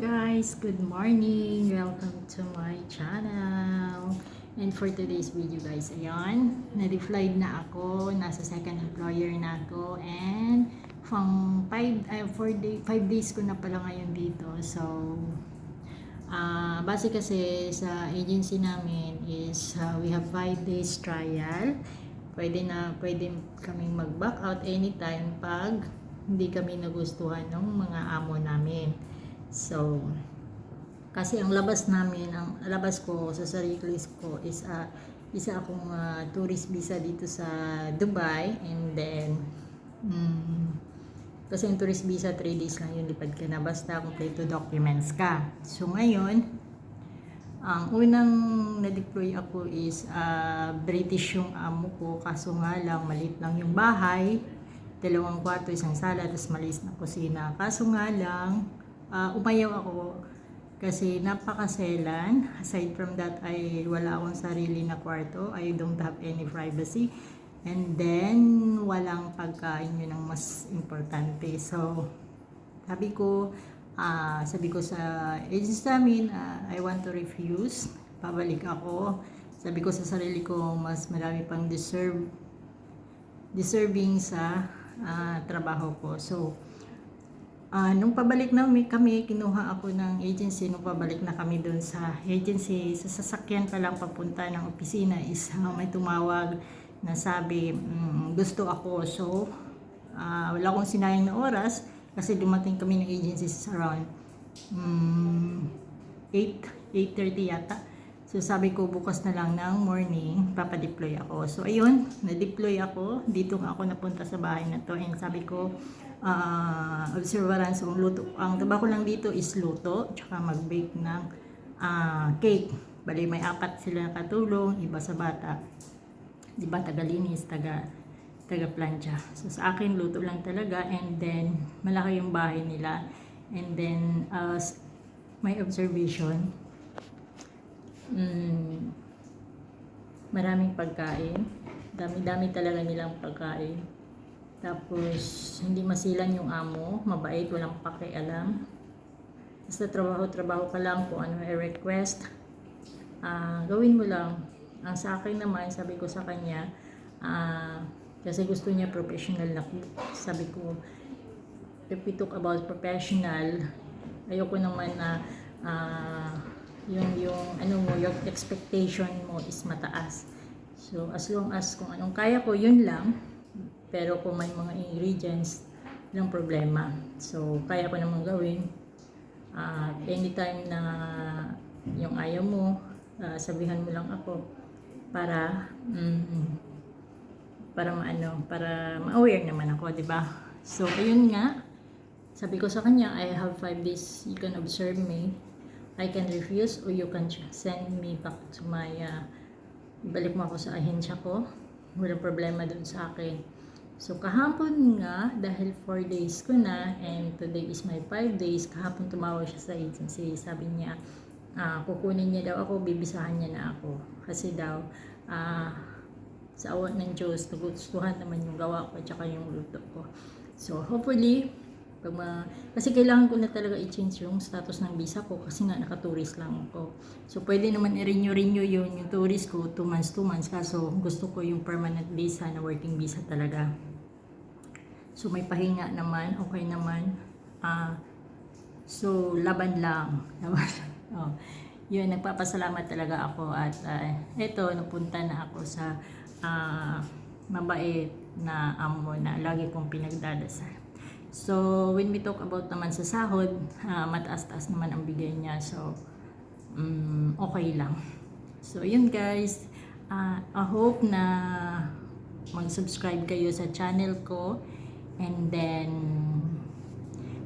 guys, good morning. Welcome to my channel. And for today's video guys, ayan, na-reflied na ako, nasa second employer na ako and from 5 uh, 4 day 5 days ko na pala ngayon dito. So ah base kasi sa agency namin is uh, we have 5 days trial. Pwede na pwede kaming mag-back out anytime pag hindi kami nagustuhan ng mga amo. So, kasi ang labas namin, ang labas ko sa sarili ko is uh, isa akong uh, tourist visa dito sa Dubai and then mm, kasi yung tourist visa 3 days lang yun lipad ka na basta complete documents ka. So ngayon, ang unang na-deploy ako is uh, British yung amo ko kaso nga lang malit lang yung bahay dalawang kwarto, isang sala, tapos malis na kusina. Kaso nga lang, uh, umayaw ako kasi napakaselan. Aside from that, ay wala akong sarili na kwarto. I don't have any privacy. And then, walang pagkain yun ang mas importante. So, sabi ko, ah sabi ko sa agency namin, ah, I want to refuse. Pabalik ako. Sabi ko sa sarili ko, mas marami pang deserve deserving sa ah, trabaho ko. So, ah, nung pabalik na mi- kami, kinuha ako ng agency, nung pabalik na kami doon sa agency, sa sasakyan pa lang papunta ng opisina is ah, may tumawag na sabi, mm, gusto ako. So, ah, wala akong sinayang na oras kasi dumating kami ng agency sa around mm, 8, 8.30 yata. So sabi ko bukas na lang ng morning, papadeploy ako. So ayun, na-deploy ako. Dito nga ako napunta sa bahay na to. And sabi ko, uh, observerance ang luto. Ang trabaho ko lang dito is luto, tsaka mag-bake ng ah, cake. Bali may apat sila katulong, iba sa bata. Di ba tagalinis, taga taga plancha. So sa akin luto lang talaga and then malaki yung bahay nila. And then uh, my observation mm, maraming pagkain. Dami-dami talaga nilang pagkain. Tapos, hindi masilan yung amo. Mabait, walang pakialam. Basta trabaho-trabaho ka lang kung ano may request. ah gawin mo lang. Ang sa akin naman, sabi ko sa kanya, ah kasi gusto niya professional na cook. Sabi ko, if we talk about professional, ayoko naman na ah, yung yung ano mo yung expectation mo is mataas. So as long as kung anong kaya ko yun lang. Pero kung may mga ingredients, lang problema. So kaya ko namang gawin. Ah, anytime na yung ayaw mo, ah, sabihan mo lang ako para mm, para maano, para ma-aware naman ako, 'di ba? So ayun nga. Sabi ko sa kanya, I have five days, you can observe me. I can refuse or you can send me back to my, uh, balik mo ako sa ahensya ko. Walang problema dun sa akin. So kahapon nga, dahil 4 days ko na and today is my 5 days, kahapon tumawag siya sa agency. Sabi niya, ah, kukunin niya daw ako, bibisahan niya na ako. Kasi daw, ah, sa awa ng Diyos, nagustuhan naman yung gawa ko at saka yung luto ko. So hopefully, pag ma- kasi kailangan ko na talaga i-change yung status ng visa ko kasi nga naka-tourist lang ako. So, pwede naman i-renew-renew yun, yung tourist ko, 2 months, 2 months. Kaso, gusto ko yung permanent visa na working visa talaga. So, may pahinga naman, okay naman. Ah, so, laban lang. Laban. Oh. Yun, nagpapasalamat talaga ako at uh, eto, napunta na ako sa ah, mabait na amo na lagi kong pinagdadasal. So, when we talk about naman sa sahod, ah, mataas-taas naman ang bigay niya. So, mm, okay lang. So, yun guys. Ah, I hope na mag-subscribe kayo sa channel ko. And then,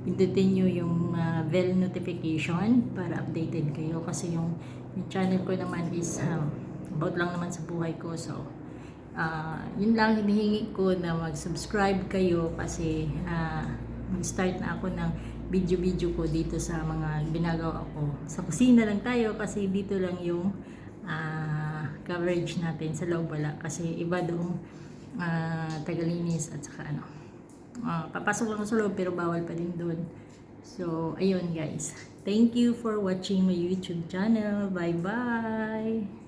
pindutin nyo yung ah, bell notification para updated kayo. Kasi yung, yung channel ko naman is ah, about lang naman sa buhay ko. So, Ah, yun lang hinihingi ko na mag-subscribe kayo kasi ah, mag-start na ako ng video-video ko dito sa mga ginagawa ko. Sa kusina lang tayo kasi dito lang yung ah, coverage natin sa loob wala kasi iba doong ah, tagalinis at saka ano. Ah, papasok lang sa loob pero bawal pa din doon. So, ayun guys. Thank you for watching my YouTube channel. Bye-bye!